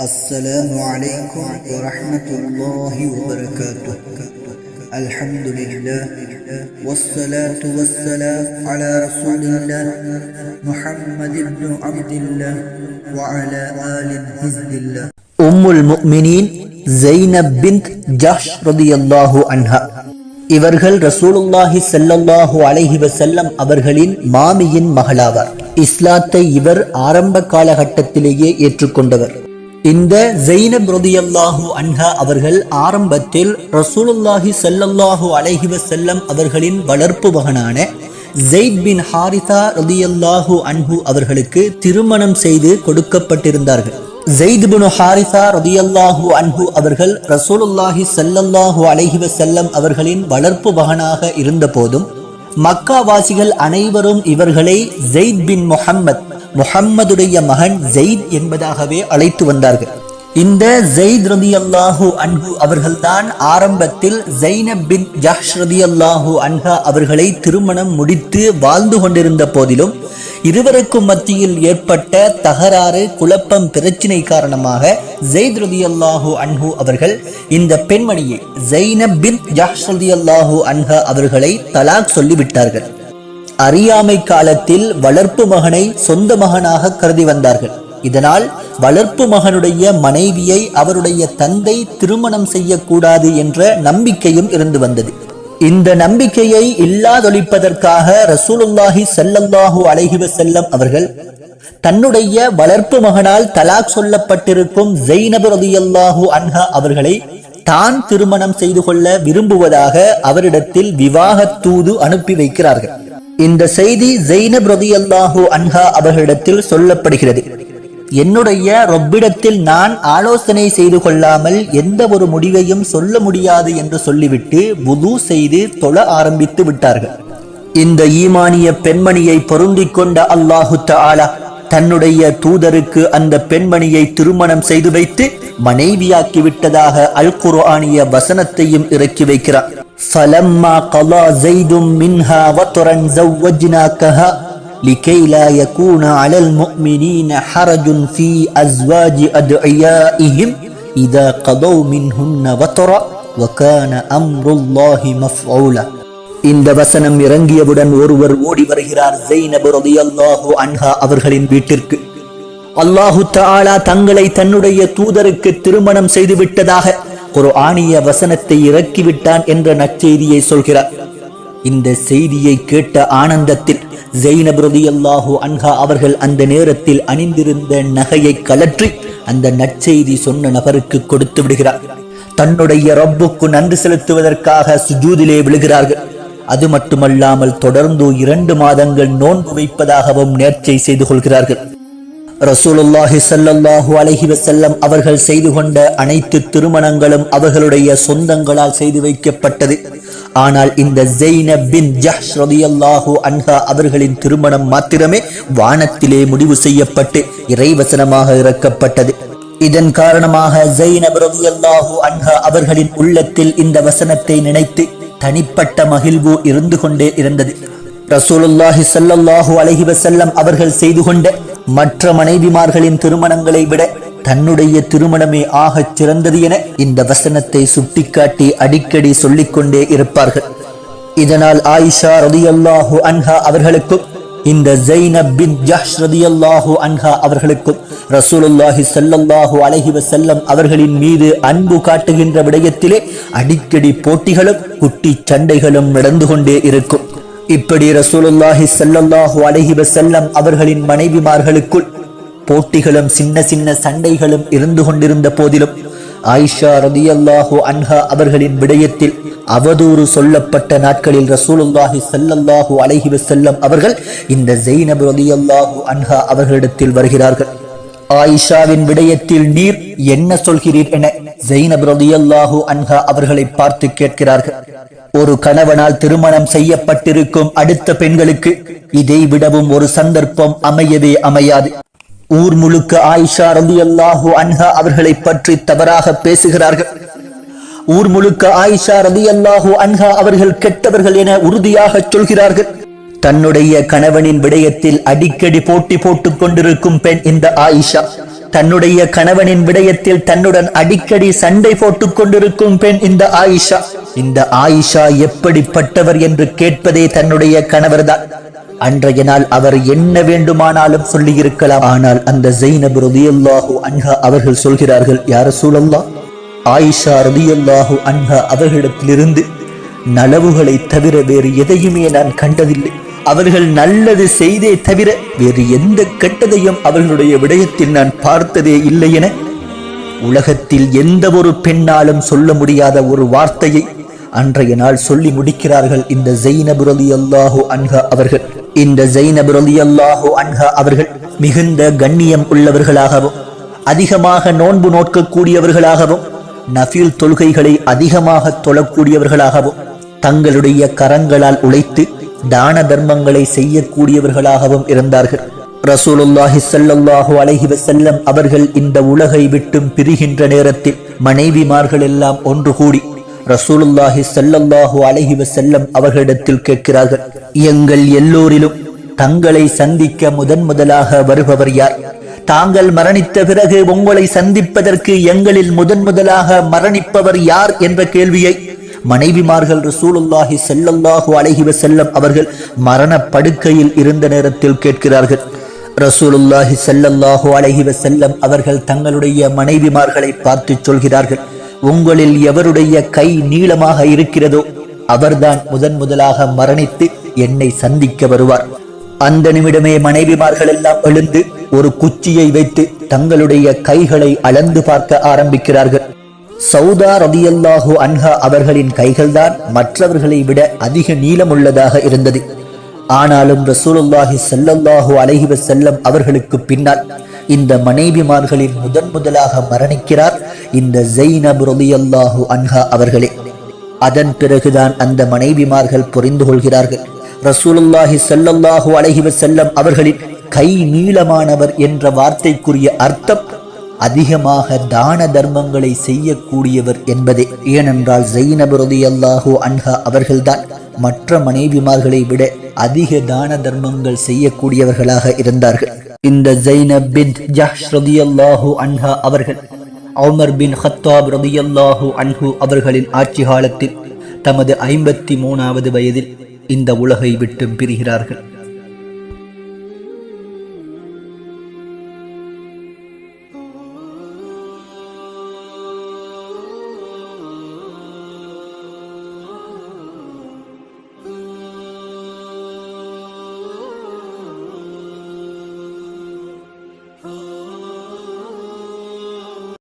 السلام عليكم ورحمة الله وبركاته الحمد لله والصلاة والسلام على رسول الله محمد بن عبد الله وعلى آل حزب الله உம்முல் முக்மினீன் Zainab bint Jahsh ரதியல்லாஹு அன்ஹா இவர்கள் ரசூலுல்லாஹி ஸல்லல்லாஹு அலைஹி வஸல்லம் அவர்களின் மாமியின் மகளாவார் இஸ்லாத்தை இவர் ஆரம்ப காலகட்டத்திலேயே ஏற்றுக்கொண்டவர் இந்த ஜெய்னப் ரதியல்லாஹு அன்ஹா அவர்கள் ஆரம்பத்தில் ரசூலுல்லாஹி சல்லல்லாஹு அலஹிவ செல்லம் அவர்களின் வளர்ப்பு மகனான ஜெயித் பின் ஹாரிதா ரதியல்லாஹு அன்ஹு அவர்களுக்கு திருமணம் செய்து கொடுக்கப்பட்டிருந்தார்கள். ஜெயித் பின் ஹாரிசா ரதியல்லாஹு அன்ஹு அவர்கள் ரசூலுல்லாஹி சல்லல்லாஹு அலஹிவ செல்லம் அவர்களின் வளர்ப்பு மகனாக இருந்தபோதும் மக்காவாசிகள் அனைவரும் இவர்களை ஜெயித் பின் முஹம்மத் முஹம்மதுடைய மகன் ஜெயித் என்பதாகவே அழைத்து வந்தார்கள். இந்த ஜெயித் ரதியல்லாஹு அன்ஹு அவர்கள்தான் ஆரம்பத்தில் ஜைனப் பின் ஜஹ்ஷ்ருதி அல்லாஹு அன்ஹா அவர்களை திருமணம் முடித்து வாழ்ந்து கொண்டிருந்த போதிலும் இருவருக்கும் மத்தியில் ஏற்பட்ட தகராறு குழப்பம் பிரச்சினை காரணமாக ஜெயித் ரதியல்லாஹு அன்ஹு அவர்கள் இந்த பெண்மணியை ஜைனப் பின் ஜஹ் ரதி அல்லாஹு அன்ஹா அவர்களை தலாக் சொல்லிவிட்டார்கள். அறியாமை காலத்தில் வளர்ப்பு மகனை சொந்த மகனாக கருதி வந்தார்கள். இதனால் வளர்ப்பு மகனுடைய மனைவியை அவருடைய தந்தை திருமணம் செய்யக்கூடாது என்ற நம்பிக்கையும் இருந்து வந்தது. இந்த நம்பிக்கையை இல்லாதொழிப்பதற்காக ரசூலுல்லாஹி செல்லல்லாஹு அலைஹி செல்லம் அவர்கள் தன்னுடைய வளர்ப்பு மகனால் தலாக் சொல்லப்பட்டிருக்கும் ஜெய்னப் ரலியல்லாஹு அன்ஹா அவர்களை தான் திருமணம் செய்து கொள்ள விரும்புவதாக அவரிடத்தில் விவாகத்தூது அனுப்பி வைக்கிறார்கள். இந்த செய்தி ஜெய்னப் அல்லாஹூ அன்ஹா அவர்களிடத்தில் சொல்லப்படுகிறது. என்னுடைய ரொப்பிடத்தில் நான் ஆலோசனை செய்து கொள்ளாமல் எந்த ஒரு முடிவையும் சொல்ல முடியாது என்று சொல்லிவிட்டு புது செய்து தொழ ஆரம்பித்து விட்டார்கள். இந்த ஈமானிய பெண்மணியை பொருந்திக் கொண்ட அல்லாஹு தாலா தன்னுடைய தூதருக்கு அந்த பெண்மணியை திருமணம் செய்து வைத்து மனைவியாக்கி விட்டதாக அல் குர்ஆனிய வசனத்தையும் இறக்கி வைக்கிறார். فَلَمَّا قَضَى زَيْدٌ مِنْهَا وَطْرًا زَوَّجْنَاكَهَا لكي لا يكون على المؤمنين حرج في أزواج أدعيائهم إذا قضوا منهن وطرا وكان أمر الله مفعولا இந்த வசனம் இறங்கியவுடன் ஒருவர் ஓடி வருகிறார் ஜெய்னப் ரலியல்லாஹு அன்ஹா அவர்களின் வீட்டிற்கு அல்லாஹு தஆலா தங்களை தன்னுடைய தூதருக்கு திருமணம் செய்து விட்டதாக ஒரு ஆணிய வசனத்தை இறக்கிவிட்டான் என்ற நற்செய்தியை சொல்கிறார். இந்த செய்தியை கேட்ட ஆனந்தத்தில் ஜெய்னப் ரலியல்லாஹு அன்ஹா அவர்கள் அந்த நேரத்தில் அணிந்திருந்த நகையை கலற்றி அந்த நற்செய்தி சொன்ன நபருக்கு கொடுத்து விடுகிறார். தன்னுடைய ரப்புக்கு நன்றி செலுத்துவதற்காக சுஜூதிலே விழுகிறார்கள். அது மட்டுமல்லாமல் தொடர்ந்து இரண்டு மாதங்கள் நோன்பு வைப்பதாகவும் நேர்ச்சை செய்து கொள்கிறார்கள். ரசூலுல்லாஹி சல்லல்லாஹு அலஹி வசல்லம் அவர்கள் செய்து கொண்ட அனைத்து திருமணங்களும் அவர்களுடைய சொந்தங்களால் செய்து வைக்கப்பட்டது. ஆனால் இந்த ஜெய்னப் பின் ஜஹ் ரதியல்லாஹு அன்ஹா அவர்களின் திருமணம் மாத்திரமே வானத்திலே முடிவு செய்யப்பட்டு இறைவசனமாக இறக்கப்பட்டது. இதன் காரணமாக ஜெய்னப் ரதியல்லாஹு அன்ஹா அவர்களின் உள்ளத்தில் இந்த வசனத்தை நினைத்து தனிப்பட்ட மகிழ்வு இருந்து கொண்டே இருந்தது. ரசூலுல்லாஹி ஸல்லல்லாஹு அலஹி வசல்லம் அவர்கள் செய்து கொண்ட மற்ற மனைவிமார்களின் திருமணங்களை விட தன்னுடைய திருமணமே ஆகச் சிறந்தது என இந்த வசனத்தை சுட்டிக்காட்டி அடிக்கடி சொல்லிக்கொண்டே இருப்பார்கள். இதனால் ஆயிஷா ரதியல்லாஹு அன்ஹா அவர்களுக்கும் இந்த ஜெயின பின் ஜஹ் ரதியல்லாஹு அன்ஹா அவர்களுக்கும் ரசூலுல்லாஹி சல்லல்லாஹு அலஹி வசல்லம் அவர்களின் மீது அன்பு காட்டுகின்ற விடயத்திலே அடிக்கடி போட்டிகளும் குட்டி சண்டைகளும் நடந்து கொண்டே இருக்கும். இப்படி ரசூலுல்லாஹி சல்லல்லாஹு அலைஹி வஸல்லம் அவர்களின் மனைவிமார்களுக்குள் போட்டிகளும் சின்ன சின்ன சண்டைகளும் இருந்து கொண்டிருந்த போதிலும் ஆயிஷா ரதியல்லாஹு அன்ஹா அவர்களின் விடயத்தில் அவதூறு சொல்லப்பட்ட நாட்களில் ரசூலுல்லாஹி சல்லல்லாஹு அலைஹி செல்லம் அவர்கள் இந்த ஜெய்னப் ரலியல்லாஹு அன்ஹா அவர்களிடத்தில் வருகிறார்கள். ஆயிஷாவின் விடயத்தில் நீர் என்ன சொல்கிறீர் என ஜெய்னப் ரலியல்லாஹு அன்ஹா அவர்களை பார்த்து கேட்கிறார்கள். ஒரு கணவனால் திருமணம் செய்யப்பட்டிருக்கும் அடுத்த பெண்களுக்கு இதை விடவும் ஒரு சந்தர்ப்பம் அமையவே அமையாது. ஊர் முழுக்க ஆயிஷா ரலியல்லாஹு அன்ஹா அவர்களை பற்றி தவறாக பேசுகிறார்கள். ஊர் முழுக்க ஆயிஷா ரலியல்லாஹு அன்ஹா அவர்கள் கெட்டவர்கள் என உறுதியாக சொல்கிறார்கள். தன்னுடைய கணவனின் விடயத்தில் அடிக்கடி போட்டி போட்டுக் கொண்டிருக்கும் பெண் இந்த ஆயிஷா. தன்னுடைய கணவனின் விடயத்தில் தன்னுடன் அடிக்கடி சண்டை போட்டுக் கொண்டிருக்கும் பெண் இந்த ஆயிஷா. இந்த ஆயிஷா எப்படிப்பட்டவர் என்று கேட்பதே தன்னுடைய கணவர்தான். அன்றைய நாள் அவர் என்ன வேண்டுமானாலும் சொல்லி இருக்கலாம் ஆனால் அந்த ஜெயினப் ரதியல்லாஹு அன்ஹா அவர்கள் சொல்கிறார்கள் யார சூழல்லா ஆயிஷா ரதியல்லாஹு அன்ஹா அவர்களிடத்திலிருந்து நலவுகளை தவிர வேறு எதையுமே நான் கண்டதில்லை. அவர்கள் நல்லது செய்தே தவிர வேறு எந்த கெட்டதையும் அவர்களுடைய விடயத்தில் நான் பார்த்ததே இல்லை என உலகத்தில் எந்த ஒரு பெண்ணாலும் சொல்ல முடியாத ஒரு வார்த்தையை அன்றைய நாள் சொல்லி முடிக்கிறார்கள். இந்த ஜெயினப் ரலியல்லாஹு அன்ஹா அவர்கள். இந்த ஜெயினப் ரலியல்லாஹு அன்ஹா அவர்கள் மிகுந்த கண்ணியம் உள்ளவர்களாகவும் அதிகமாக நோன்பு நோக்கக்கூடியவர்களாகவும் நஃபீல் தொழுகைகளை அதிகமாக தொழக்கூடியவர்களாகவும் தங்களுடைய கரங்களால் உழைத்து தான தர்மங்களை செய்யக்கூடியவர்களாகவும் இருந்தார்கள். ரசூலுல்லாஹி ஸல்லல்லாஹு அலஹி வசல்லம் அவர்கள் இந்த உலகை விட்டும் பிரிகின்ற நேரத்தில் மனைவிமார்கள் எல்லாம் ஒன்று கூடி ரசூலுல்லாஹி ஸல்லல்லாஹு அலஹி வசல்லம் அவர்களிடத்தில் கேட்கிறார்கள் எங்கள் எல்லோரிலும் தங்களை சந்திக்க முதன் முதலாக வருபவர் யார்? தாங்கள் மரணித்த பிறகு உங்களை சந்திப்பதற்கு எங்களில் முதன் முதலாக மரணிப்பவர் யார்? என்ற கேள்வியை மனைவிமார்கள் ரசூலுல்லாஹி செல்லல்லாஹு அழகிவ செல்லம் அவர்கள் மரண படுக்கையில் இருந்த நேரத்தில் கேட்கிறார்கள். ரசூலுல்லாஹி செல்லல்லாஹு அழகிவ செல்லம் அவர்கள் தங்களுடைய மனைவிமார்களை பார்த்து சொல்கிறார்கள். உங்களில் எவருடைய கை நீளமாக இருக்கிறதோ அவர்தான் முதன் முதலாக மரணித்து என்னை சந்திக்க வருவார். அந்த நிமிடமே மனைவிமார்கள் எல்லாம் எழுந்து ஒரு குச்சியை வைத்து தங்களுடைய கைகளை அளந்து பார்க்க ஆரம்பிக்கிறார்கள். சௌதா ரதியல்லாஹு அன்ஹா அவர்களின் கைகள்தான் மற்றவர்களை விட அதிக நீளமுள்ளதாக இருந்தது. ஆனாலும் ரசூலுல்லாஹி செல்லல்லாஹு அலைஹி செல்லம் அவர்களுக்கு பின்னால் இந்த மனைவிமார்களின் முதன் முதலாக மரணிக்கிறார் இந்த ஜெய்னப் ரலியல்லாஹு அன்ஹா அவர்களே. அதன் பிறகுதான் அந்த மனைவிமார்கள் புரிந்து கொள்கிறார்கள். ரசூலுல்லாஹி செல்லல்லாஹு அலைஹி செல்லம் அவர்களின் கை நீளமானவர் என்ற வார்த்தைக்குரிய அர்த்தம் அதிகமாக தான தர்மங்களை செய்யக்கூடியவர் என்பதே. ஏனென்றால் ஜெயினபுரதி அல்லாஹோ அன்ஹா அவர்கள்தான் மற்ற மனைவிமார்களை விட அதிக தான தர்மங்கள் செய்யக்கூடியவர்களாக இருந்தார்கள். இந்த ஜைனப் பின் ஜஹ்ஷ் ரலியல்லாஹு அன்ஹா அவர்கள் அவமர் பின் ஹத்தாப் ரலியல்லாஹு அன்ஹு அவர்களின் ஆட்சி காலத்தில் தமது ஐம்பத்தி மூணாவது வயதில் இந்த உலகை விட்டு பிரிகிறார்கள்.